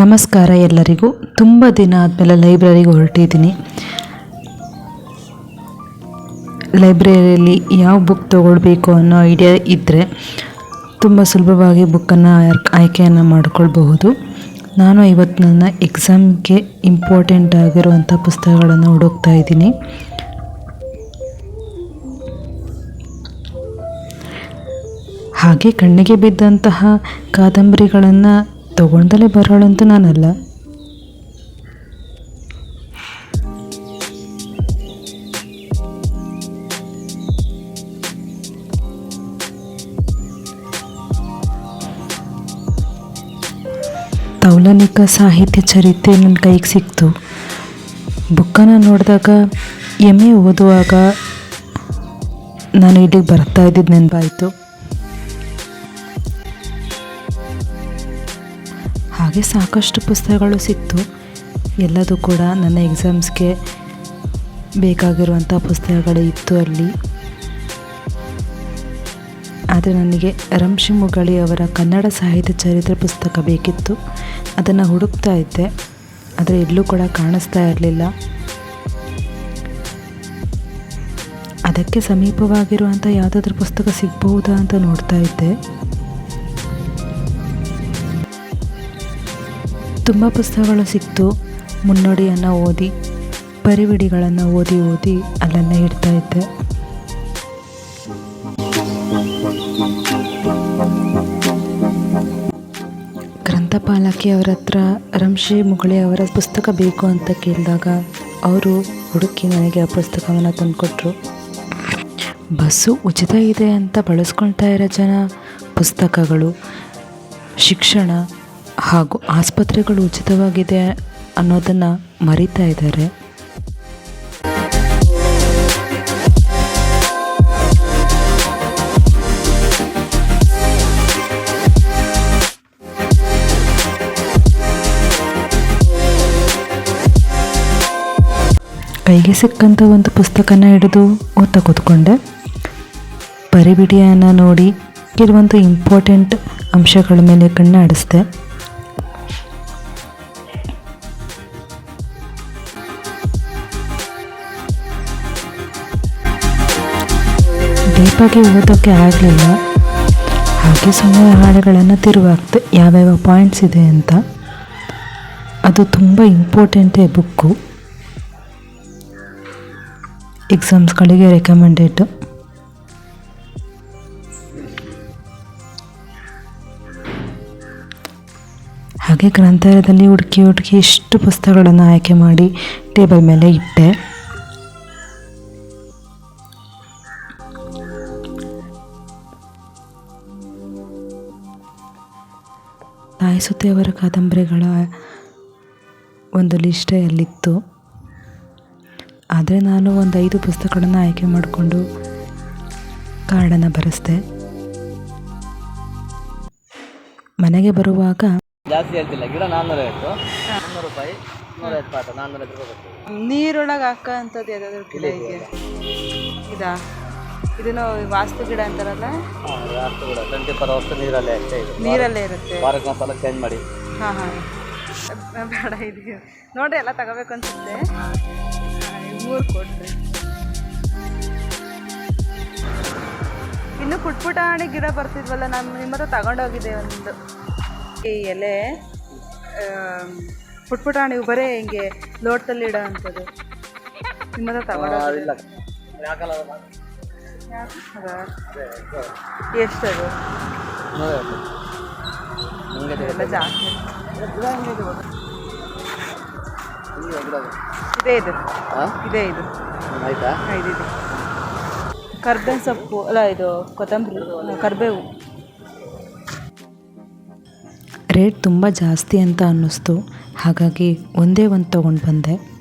ನಮಸ್ಕಾರ ಎಲ್ಲರಿಗೂ. ತುಂಬ ದಿನ ಆದಮೇಲೆ ಲೈಬ್ರರಿಗೆ ಹೊರಟಿದ್ದೀನಿ. ಲೈಬ್ರರಿಯಲ್ಲಿ ಯಾವ ಬುಕ್ ತೊಗೊಳ್ಬೇಕು ಅನ್ನೋ ಐಡಿಯಾ ಇದ್ದರೆ ತುಂಬ ಸುಲಭವಾಗಿ ಬುಕ್ಕನ್ನು ಆಯ್ಕೆಯನ್ನು ಮಾಡಿಕೊಳ್ಬಹುದು. ನಾನು ಇವತ್ತು ನನ್ನ ಎಕ್ಸಾಮ್ಗೆ ಇಂಪಾರ್ಟೆಂಟ್ ಆಗಿರುವಂಥ ಪುಸ್ತಕಗಳನ್ನು ಹುಡುಕ್ತಾ ಇದ್ದೀನಿ. ಹಾಗೆ ಕಣ್ಣಿಗೆ ಬಿದ್ದಂತಹ ಕಾದಂಬರಿಗಳನ್ನು ತಗೊಂಡಲೇ ಬರೋಳಂತೂ ನಾನಲ್ಲ. ತೌಲನಿಕ ಸಾಹಿತ್ಯ ಚರಿತ್ರೆ ನನ್ನ ಕೈಗೆ ಸಿಕ್ತು. ಬುಕ್ಕನ್ನು ನೋಡಿದಾಗ ಎಂ ಎ ಓದುವಾಗ ನಾನು ಇಲ್ಲಿಗೆ ಬರ್ತಾ ಇದ್ದಿದ್ದು ನೆನಪಾಯಿತು. ಹಾಗೆ ಸಾಕಷ್ಟು ಪುಸ್ತಕಗಳು ಸಿಕ್ತು. ಎಲ್ಲದೂ ಕೂಡ ನನ್ನ ಎಕ್ಸಾಮ್ಸ್ಗೆ ಬೇಕಾಗಿರುವಂಥ ಪುಸ್ತಕಗಳು ಇತ್ತು ಅಲ್ಲಿ. ಆದರೆ ನನಗೆ ರಂಶಿ ಮುಗಳಿ ಅವರ ಕನ್ನಡ ಸಾಹಿತ್ಯ ಚರಿತ್ರೆ ಪುಸ್ತಕ ಬೇಕಿತ್ತು. ಅದನ್ನು ಹುಡುಕ್ತಾ ಇದ್ದೆ. ಆದರೆ ಎಲ್ಲೂ ಕೂಡ ಕಾಣಿಸ್ತಾ ಇರಲಿಲ್ಲ. ಅದಕ್ಕೆ ಸಮೀಪವಾಗಿರುವಂಥ ಯಾವುದಾದ್ರೂ ಪುಸ್ತಕ ಸಿಗ್ಬಹುದಾ ಅಂತ ನೋಡ್ತಾ ಇದ್ದೆ. ತುಂಬ ಪುಸ್ತಕಗಳು ಸಿಕ್ತು. ಮುನ್ನೋಡಿಯನ್ನು ಓದಿ, ಪರಿವಿಡಿಗಳನ್ನು ಓದಿ ಓದಿ ಅಲ್ಲಲ್ಲೇ ಇಡ್ತಾ ಇದ್ದೆ. ಗ್ರಂಥಪಾಲಕಿ ಅವರ ಹತ್ರ, ರಂಶಿ ಮುಗಳಿ ಅವರ ಪುಸ್ತಕ ಬೇಕು ಅಂತ ಕೇಳಿದಾಗ ಅವರು ಹುಡುಕಿ ನನಗೆ ಆ ಪುಸ್ತಕವನ್ನು ತಂದುಕೊಟ್ರು. ಬಸ್ಸು ಉಚಿತ ಇದೆ ಅಂತ ಬಳಸ್ಕೊಳ್ತಾ ಇರೋ ಜನ, ಪುಸ್ತಕಗಳು, ಶಿಕ್ಷಣ ಹಾಗೂ ಆಸ್ಪತ್ರೆಗಳು ಉಚಿತವಾಗಿದೆ ಅನ್ನೋದನ್ನು ಮರಿತಾ ಇದ್ದಾರೆ. ಕೈಗೆ ಸಿಕ್ಕಂಥ ಒಂದು ಪುಸ್ತಕನ ಹಿಡಿದು ಓದ್ತಾ ಕೂತ್ಕೊಂಡೆ. ಪರಿಬಿಡಿಯನ್ನು ನೋಡಿ ಕೆಲವೊಂದು ಇಂಪಾರ್ಟೆಂಟ್ ಅಂಶಗಳ ಮೇಲೆ ಕಣ್ಣು ಡೀಪಾಗಿ ಓದೋಕ್ಕೆ ಆಗಲಿಲ್ಲ. ಹಾಗೆ ಸುಮ್ಮನೆ ಹಾಡುಗಳನ್ನು ತಿರುವಾಗ್ತೆ ಯಾವ್ಯಾವ ಪಾಯಿಂಟ್ಸ್ ಇದೆ ಅಂತ. ಅದು ತುಂಬ ಇಂಪಾರ್ಟೆಂಟೇ ಬುಕ್ಕು ಎಕ್ಸಾಮ್ಸ್ಗಳಿಗೆ ರೆಕಮೆಂಡೆಡ್ ಹಾಗೆ ಗ್ರಂಥಾಲಯದಲ್ಲಿ ಹುಡುಕಿ ಹುಡುಕಿ ಇಷ್ಟು ಪುಸ್ತಕಗಳನ್ನು ಆಯ್ಕೆ ಮಾಡಿ ಟೇಬಲ್ ಮೇಲೆ ಇಟ್ಟೆ. ತಾಯಿಸುತ್ತೆ ಅವರ ಕಾದಂಬರಿಗಳ ಒಂದು ಲಿಸ್ಟೇ ಅಲ್ಲಿತ್ತು ಆದರೆ ನಾನು ಒಂದು ಐದು ಪುಸ್ತಕಗಳನ್ನು ಆಯ್ಕೆ ಮಾಡಿಕೊಂಡು ಕಾರ್ಡನ್ನು ಬರೆಸ್ದೆ. ಮನೆಗೆ ಬರುವಾಗ ಜಾಸ್ತಿ ಹೇಳ್ತಿಲ್ಲ. ಗಿಡ ನಾನ್ನೂರ ಐವತ್ತು ನಾನ್ನೂರು ರೂಪಾಯಿ ನೂರ ಪಾಠ ನಾನ್ನೂರ ಐವತ್ತು ರೂಪಾಯಿ ನೀರೊಳಗೆ ಹಾಕೋಂಥದ್ದು ಯಾವ್ದಾದ್ರು ಗಿಡ ಇದೆ ಇದಾ? ಇದನ್ನು ವಾಸ್ತು ಗಿಡ ಅಂತಾರಲ್ಲ? ವಾಸ್ತು ಗಿಡ. ಟ್ವೆಂಟಿ ಫೋರ್ ಅವರ್ಸ್ ನೀರಲ್ಲೇ ಅಷ್ಟೇ ಇದು. ನೀರಲ್ಲೇ ಇರುತ್ತೆ. ವಾರಕ್ಕೆ ಚೇಂಜ್ ಮಾಡಿ. ಹಾಂ ಹಾಂ. ಬೇಡ ಇದು. ನೋಡ್ರಿ ಎಲ್ಲ ತಗೋಬೇಕು ಅನ್ಸುತ್ತೆ. ಮೂರು ಕೊಟ್ರಿ. ಇನ್ನು ಪುಟ್ ಪುಟಾಣಿ ಗಿಡ ಬರ್ತಿದ್ವಲ್ಲ ನಾನು ನಿಮ್ಮ ಹತ್ರ ತಗೊಂಡೋಗಿದೆ ಒಂದು. ಈ ಎಲೆ ಪುಟ್ಪುಟಾಣಿ ಪುಟ್ ಪುಟಾಣಿ ಬರೇ ಹಿಂಗೆ ಲೋಟದಲ್ಲಿ ಇಡೋ ಅಂಥದ್ದು. ನಿಮ್ಮ ಹತ್ರ ತಗೊಂಡೋಗಿಲ್ಲ? ಎಷ್ಟದು? ಎಲ್ಲ ಜಾಸ್ತಿ. ಇದೆ ಇದೇ. ಇದು ಇದೆ. ಇದೇ ಇದು. ಆಯ್ತಾ ಕರ್ಬೇವಿನ ಸೊಪ್ಪು ಅಲ್ಲ ಇದು ಕೊತ್ತಂಬರಿ ಕರ್ಬೇವು. ರೇಟ್ ತುಂಬ ಜಾಸ್ತಿ ಅಂತ ಅನ್ನಿಸ್ತು. ಹಾಗಾಗಿ ಒಂದೇ ಒಂದು ತೊಗೊಂಡು ಬಂದೆ.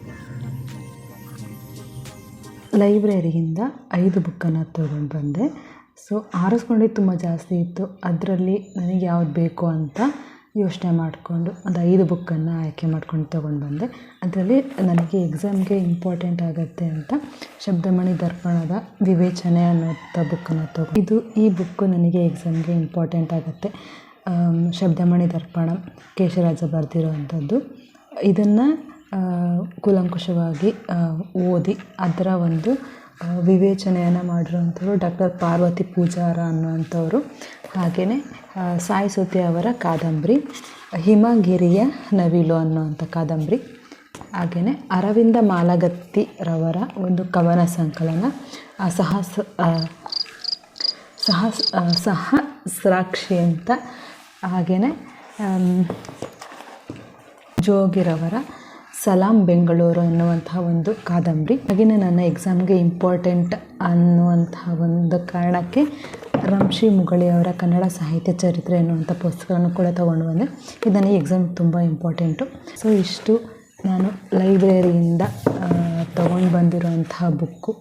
ಲೈಬ್ರರಿಯಿಂದ ಐದು ಬುಕ್ಕನ್ನು ತೊಗೊಂಡು ಬಂದೆ. ಸೊ ಆರಿಸ್ಕೊಂಡಿದ್ದು ತುಂಬ ಜಾಸ್ತಿ ಇತ್ತು. ಅದರಲ್ಲಿ ನನಗೆ ಯಾವ್ದು ಬೇಕು ಅಂತ ಯೋಚನೆ ಮಾಡಿಕೊಂಡು ಒಂದು ಐದು ಬುಕ್ಕನ್ನು ಆಯ್ಕೆ ಮಾಡ್ಕೊಂಡು ತೊಗೊಂಡು ಬಂದೆ. ಅದರಲ್ಲಿ ನನಗೆ ಎಕ್ಸಾಮ್ಗೆ ಇಂಪಾರ್ಟೆಂಟ್ ಆಗುತ್ತೆ ಅಂತ ಶಬ್ದಮಣಿ ದರ್ಪಣದ ವಿವೇಚನೆ ಅನ್ನೋಂಥ ಬುಕ್ಕನ್ನು ತಗೊ ಇದು ಈ ಬುಕ್ಕು ನನಗೆ ಎಕ್ಸಾಮ್ಗೆ ಇಂಪಾರ್ಟೆಂಟ್ ಆಗುತ್ತೆ. ಶಬ್ದಮಣಿ ದರ್ಪಣ, ಕೇಶರಾಜ ಬರೆದಿರುವಂಥದ್ದು ಇದನ್ನು ಕೂಲಂಕುಷವಾಗಿ ಓದಿ ಅದರ ಒಂದು ವಿವೇಚನೆಯನ್ನು ಮಾಡಿರುವಂಥವ್ರು ಡಾಕ್ಟರ್ ಪಾರ್ವತಿ ಪೂಜಾರ ಅನ್ನುವಂಥವ್ರು. ಹಾಗೆಯೇ ಸಾಯಿ ಸುದ್ದಿ ಅವರ ಕಾದಂಬರಿ, ಹಿಮಗಿರಿಯ ನವಿಲು ಅನ್ನುವಂಥ ಕಾದಂಬರಿ. ಹಾಗೆಯೇ ಅರವಿಂದ ಮಾಲಗತ್ತಿರವರ ಒಂದು ಕವನ ಸಂಕಲನ ಸಹ ಸಹಸ ಸಹ ಸಹಸ್ರಾಕ್ಷಿ ಅಂತ. ಹಾಗೆಯೇ ಜೋಗಿರವರ ಸಲಾಂ ಬೆಂಗಳೂರು ಅನ್ನುವಂತಹ ಒಂದು ಕಾದಂಬರಿ. ಹಾಗೆಯೇ ನನ್ನ ಎಕ್ಸಾಮ್ಗೆ ಇಂಪಾರ್ಟೆಂಟ್ ಅನ್ನುವಂತಹ ಒಂದು ಕಾರಣಕ್ಕೆ ರಂಶಿ ಮುಗಳಿಯವರ ಕನ್ನಡ ಸಾಹಿತ್ಯ ಚರಿತ್ರೆ ಎನ್ನುವಂಥ ಪುಸ್ತಕವನ್ನು ಕೂಡ ತೊಗೊಂಡು ಬಂದೆ. ಇದು ನನಗೆ ಎಕ್ಸಾಮ್ ತುಂಬ ಇಂಪಾರ್ಟೆಂಟು ಸೊ ಇಷ್ಟು ನಾನು ಲೈಬ್ರರಿಯಿಂದ ತೊಗೊಂಡು ಬಂದಿರುವಂತಹ ಬುಕ್ಕು